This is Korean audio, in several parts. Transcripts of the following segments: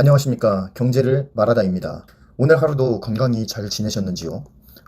안녕하십니까. 경제를 말하다입니다. 오늘 하루도 건강히 잘 지내셨는지요?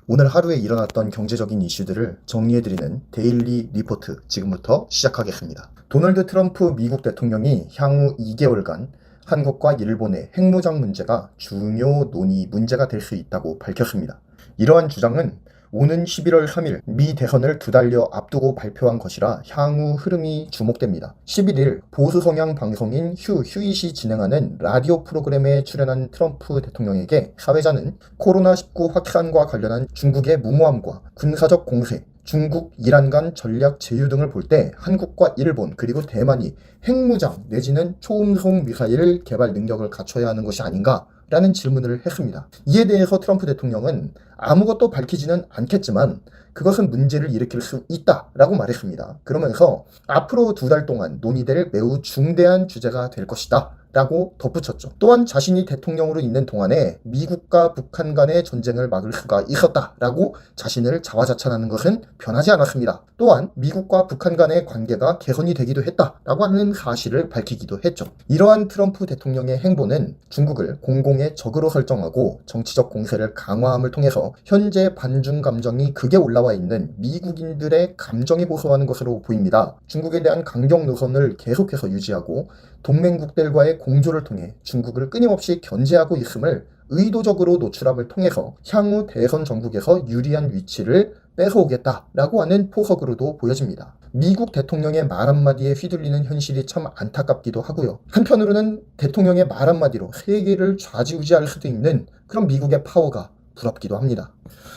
오늘 하루에 일어났던 경제적인 이슈들을 정리해드리는 데일리 리포트 지금부터 시작하겠습니다. 도널드 트럼프 미국 대통령이 향후 2개월간 한국과 일본의 핵무장 문제가 중요 논의 문제가 될 수 있다고 밝혔습니다. 이러한 주장은 오는 11월 3일 미 대선을 두 달여 앞두고 발표한 것이라 향후 흐름이 주목됩니다. 11일 보수 성향 방송인 휴 휴잇이 진행하는 라디오 프로그램에 출연한 트럼프 대통령에게 사회자는 코로나19 확산과 관련한 중국의 무모함과 군사적 공세, 중국, 이란 간 전략 제휴 등을 볼 때 한국과 일본 그리고 대만이 핵무장 내지는 초음속 미사일 개발 능력을 갖춰야 하는 것이 아닌가 라는 질문을 했습니다. 이에 대해서 트럼프 대통령은 아무것도 밝히지는 않겠지만 그것은 문제를 일으킬 수 있다라고 말했습니다. 그러면서 앞으로 두 달 동안 논의될 매우 중대한 주제가 될 것이다. 라고 덧붙였죠. 또한 자신이 대통령으로 있는 동안에 미국과 북한 간의 전쟁을 막을 수가 있었다라고 자신을 자화자찬하는 것은 변하지 않았습니다. 또한 미국과 북한 간의 관계가 개선이 되기도 했다라고 하는 사실을 밝히기도 했죠. 이러한 트럼프 대통령의 행보는 중국을 공공의 적으로 설정하고 정치적 공세를 강화함을 통해서 현재 반중 감정이 극에 올라와 있는 미국인들의 감정이 호소하는 것으로 보입니다. 중국에 대한 강경 노선을 계속해서 유지하고 동맹국들과의 공조를 통해 중국을 끊임없이 견제하고 있음을 의도적으로 노출함을 통해서 향후 대선 전국에서 유리한 위치를 뺏어오겠다라고 하는 포석으로도 보여집니다. 미국 대통령의 말 한마디에 휘둘리는 현실이 참 안타깝기도 하고요. 한편으로는 대통령의 말 한마디로 세계를 좌지우지할 수도 있는 그런 미국의 파워가 부럽기도 합니다.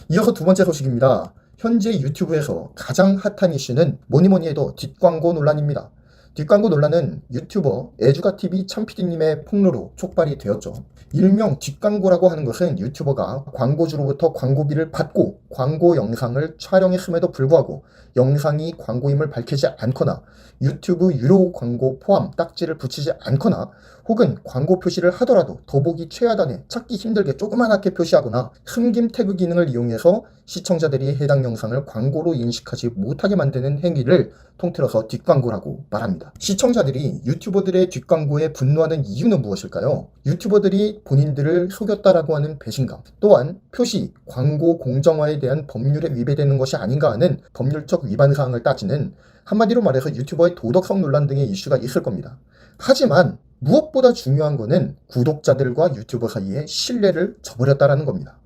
이어서 두 번째 소식입니다. 현재 유튜브에서 가장 핫한 이슈는 뭐니 뭐니 해도 뒷광고 논란입니다. 뒷광고 논란은 유튜버 애주가TV 참PD님의 폭로로 촉발이 되었죠. 일명 뒷광고라고 하는 것은 유튜버가 광고주로부터 광고비를 받고 광고 영상을 촬영했음에도 불구하고 영상이 광고임을 밝히지 않거나 유튜브 유료 광고 포함 딱지를 붙이지 않거나 혹은 광고 표시를 하더라도 더보기 최하단에 찾기 힘들게 조그만하게 표시하거나 숨김 태그 기능을 이용해서 시청자들이 해당 영상을 광고로 인식하지 못하게 만드는 행위를 통틀어서 뒷광고라고 말합니다. 시청자들이 유튜버들의 뒷광고에 분노하는 이유는 무엇일까요? 유튜버들이 본인들을 속였다라고 하는 배신감, 또한 표시, 광고 공정화에 대한 법률에 위배되는 것이 아닌가 하는 법률적 위반 사항을 따지는 한마디로 말해서 유튜버의 도덕성 논란 등의 이슈가 있을 겁니다. 하지만 무엇보다 중요한 것은 구독자들과 유튜버 사이의 신뢰를 저버렸다라는 겁니다.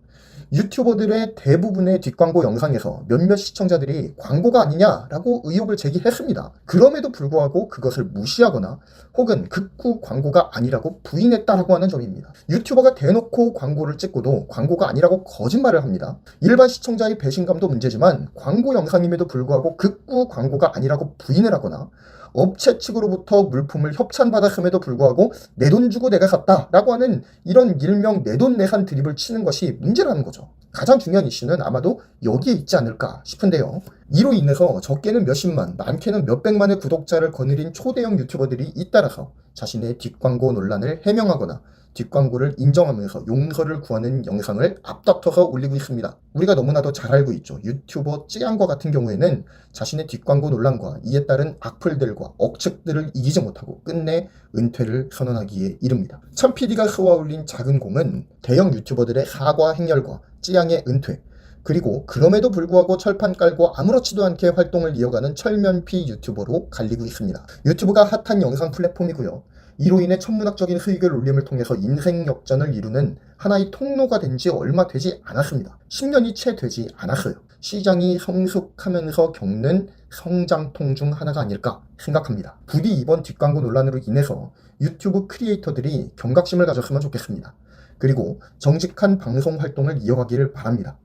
유튜버들의 대부분의 뒷광고 영상에서 몇몇 시청자들이 광고가 아니냐라고 의혹을 제기했습니다. 그럼에도 불구하고 그것을 무시하거나 혹은 극구 광고가 아니라고 부인했다라고 하는 점입니다. 유튜버가 대놓고 광고를 찍고도 광고가 아니라고 거짓말을 합니다. 일반 시청자의 배신감도 문제지만 광고 영상임에도 불구하고 극구 광고가 아니라고 부인을 하거나 업체 측으로부터 물품을 협찬받았음에도 불구하고 내 돈 주고 내가 샀다라고 하는 이런 일명 내 돈 내산 드립을 치는 것이 문제라는 거죠. 가장 중요한 이슈는 아마도 여기에 있지 않을까 싶은데요. 이로 인해서 적게는 몇십만, 많게는 몇백만의 구독자를 거느린 초대형 유튜버들이 잇따라서 자신의 뒷광고 논란을 해명하거나 뒷광고를 인정하면서 용서를 구하는 영상을 앞다퉈서 올리고 있습니다. 우리가 너무나도 잘 알고 있죠. 유튜버 찌양과 같은 경우에는 자신의 뒷광고 논란과 이에 따른 악플들과 억측들을 이기지 못하고 끝내 은퇴를 선언하기에 이릅니다. 참PD가 쏘아올린 작은 공은 대형 유튜버들의 사과 행렬과 찌양의 은퇴, 그리고 그럼에도 불구하고 철판 깔고 아무렇지도 않게 활동을 이어가는 철면피 유튜버로 갈리고 있습니다. 유튜브가 핫한 영상 플랫폼이고요. 이로 인해 천문학적인 수익을 올림을 통해서 인생 역전을 이루는 하나의 통로가 된 지 얼마 되지 않았습니다. 10년이 채 되지 않았어요. 시장이 성숙하면서 겪는 성장통 중 하나가 아닐까 생각합니다. 부디 이번 뒷광고 논란으로 인해서 유튜브 크리에이터들이 경각심을 가졌으면 좋겠습니다. 그리고 정직한 방송 활동을 이어가기를 바랍니다.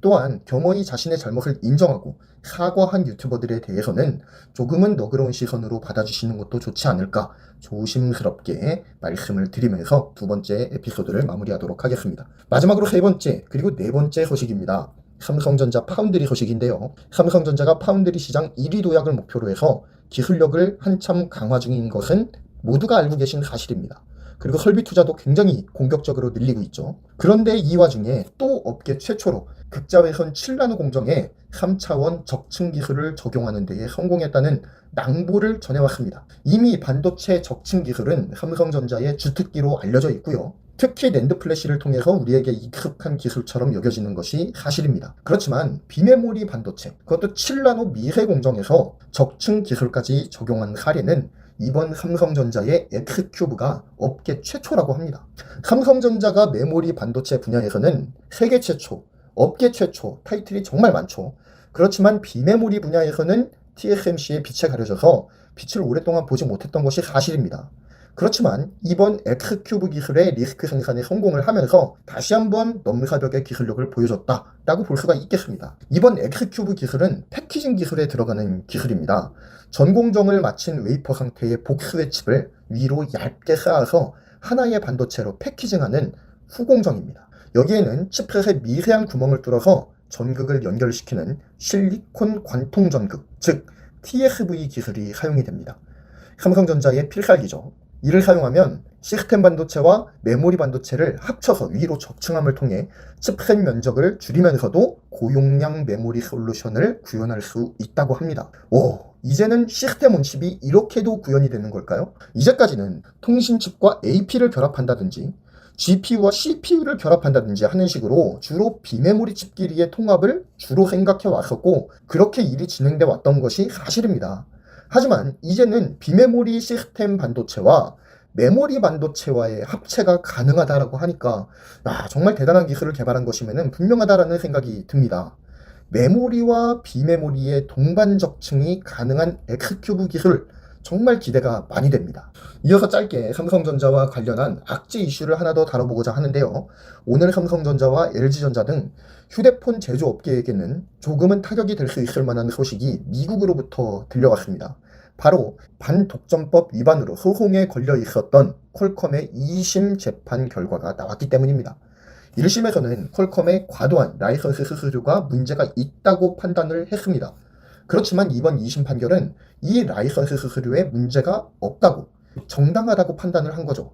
또한 겸허히 자신의 잘못을 인정하고 사과한 유튜버들에 대해서는 조금은 너그러운 시선으로 받아주시는 것도 좋지 않을까 조심스럽게 말씀을 드리면서 두 번째 에피소드를 마무리하도록 하겠습니다. 마지막으로 세 번째 그리고 네 번째 소식입니다. 삼성전자 파운드리 소식인데요. 삼성전자가 파운드리 시장 1위 도약을 목표로 해서 기술력을 한참 강화 중인 것은 모두가 알고 계신 사실입니다. 그리고 설비 투자도 굉장히 공격적으로 늘리고 있죠. 그런데 이 와중에 또 업계 최초로 극자외선 7나노 공정에 3차원 적층 기술을 적용하는 데에 성공했다는 낭보를 전해왔습니다. 이미 반도체 적층 기술은 삼성전자의 주특기로 알려져 있고요. 특히 낸드 플래시를 통해서 우리에게 익숙한 기술처럼 여겨지는 것이 사실입니다. 그렇지만 비메모리 반도체, 그것도 7나노 미세 공정에서 적층 기술까지 적용한 사례는 이번 삼성전자의 X큐브가 업계 최초라고 합니다. 삼성전자가 메모리 반도체 분야에서는 세계 최초, 업계 최초 타이틀이 정말 많죠. 그렇지만 비메모리 분야에서는 TSMC의 빛에 가려져서 빛을 오랫동안 보지 못했던 것이 사실입니다. 그렇지만 이번 X큐브 기술의 리스크 생산에 성공을 하면서 다시 한번 넘사벽의 기술력을 보여줬다라고 볼 수가 있겠습니다. 이번 X큐브 기술은 패키징 기술에 들어가는 기술입니다. 전공정을 마친 웨이퍼 상태의 복수의 칩을 위로 얇게 쌓아서 하나의 반도체로 패키징하는 후공정입니다. 여기에는 칩셋에 미세한 구멍을 뚫어서 전극을 연결시키는 실리콘 관통 전극, 즉 TSV 기술이 사용이 됩니다. 삼성전자의 필살기죠. 이를 사용하면 시스템 반도체와 메모리 반도체를 합쳐서 위로 적층함을 통해 칩셋 면적을 줄이면서도 고용량 메모리 솔루션을 구현할 수 있다고 합니다. 오, 이제는 시스템 온칩이 이렇게도 구현이 되는 걸까요? 이제까지는 통신칩과 AP를 결합한다든지 GPU와 CPU를 결합한다든지 하는 식으로 주로 비메모리 칩끼리의 통합을 주로 생각해 왔었고 그렇게 일이 진행돼 왔던 것이 사실입니다. 하지만 이제는 비메모리 시스템 반도체와 메모리 반도체와의 합체가 가능하다라고 하니까 아, 정말 대단한 기술을 개발한 것이면 분명하다라는 생각이 듭니다. 메모리와 비메모리의 동반 적층이 가능한 X큐브 기술 정말 기대가 많이 됩니다. 이어서 짧게 삼성전자와 관련한 악재 이슈를 하나 더 다뤄보고자 하는데요. 오늘 삼성전자와 LG전자 등 휴대폰 제조업계에게는 조금은 타격이 될 수 있을 만한 소식이 미국으로부터 들려왔습니다. 바로 반독점법 위반으로 소송에 걸려 있었던 퀄컴의 2심 재판 결과가 나왔기 때문입니다. 1심에서는 퀄컴의 과도한 라이선스 수수료가 문제가 있다고 판단을 했습니다. 그렇지만 이번 2심 판결은 이 라이선스 수수료에 문제가 없다고 정당하다고 판단을 한 거죠.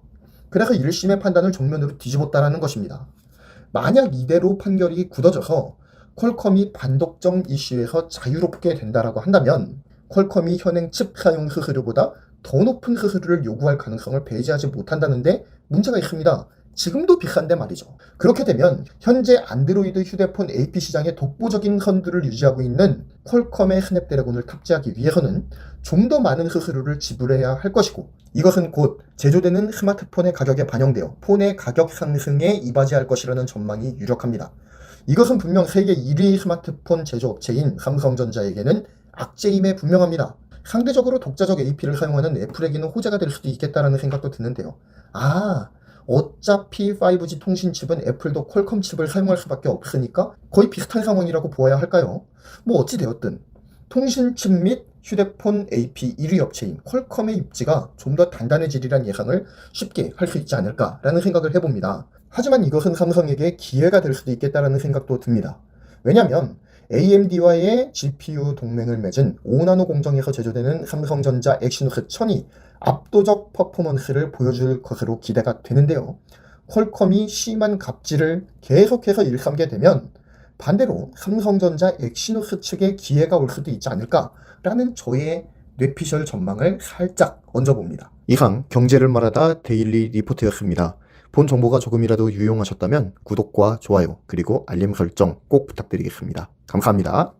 그래서 1심의 판단을 정면으로 뒤집었다라는 것입니다. 만약 이대로 판결이 굳어져서 퀄컴이 반독점 이슈에서 자유롭게 된다라고 한다면 퀄컴이 현행 칩 사용 수수료보다 더 높은 수수료를 요구할 가능성을 배제하지 못한다는데 문제가 있습니다. 지금도 비싼데 말이죠. 그렇게 되면 현재 안드로이드 휴대폰 AP 시장의 독보적인 선두를 유지하고 있는 퀄컴의 스냅드래곤을 탑재하기 위해서는 좀 더 많은 수수료를 지불해야 할 것이고 이것은 곧 제조되는 스마트폰의 가격에 반영되어 폰의 가격 상승에 이바지할 것이라는 전망이 유력합니다. 이것은 분명 세계 1위 스마트폰 제조업체인 삼성전자에게는 악재임에 분명합니다. 상대적으로 독자적 AP를 사용하는 애플에게는 호재가 될 수도 있겠다라는 생각도 드는데요. 아, 어차피 5G 통신 칩은 애플도 퀄컴 칩을 사용할 수밖에 없으니까 거의 비슷한 상황이라고 보아야 할까요? 뭐 어찌 되었든 통신 칩 및 휴대폰 AP 1위 업체인 퀄컴의 입지가 좀 더 단단해지리란 예상을 쉽게 할 수 있지 않을까라는 생각을 해봅니다. 하지만 이것은 삼성에게 기회가 될 수도 있겠다라는 생각도 듭니다. 왜냐하면 AMD와의 GPU 동맹을 맺은 5나노 공정에서 제조되는 삼성전자 엑시노스 1000이 압도적 퍼포먼스를 보여줄 것으로 기대가 되는데요. 퀄컴이 심한 갑질을 계속해서 일삼게 되면 반대로 삼성전자 엑시노스 측에 기회가 올 수도 있지 않을까라는 저의 뇌피셜 전망을 살짝 얹어봅니다. 이상 경제를 말하다 데일리 리포트였습니다. 본 정보가 조금이라도 유용하셨다면 구독과 좋아요 그리고 알림 설정 꼭 부탁드리겠습니다. 감사합니다.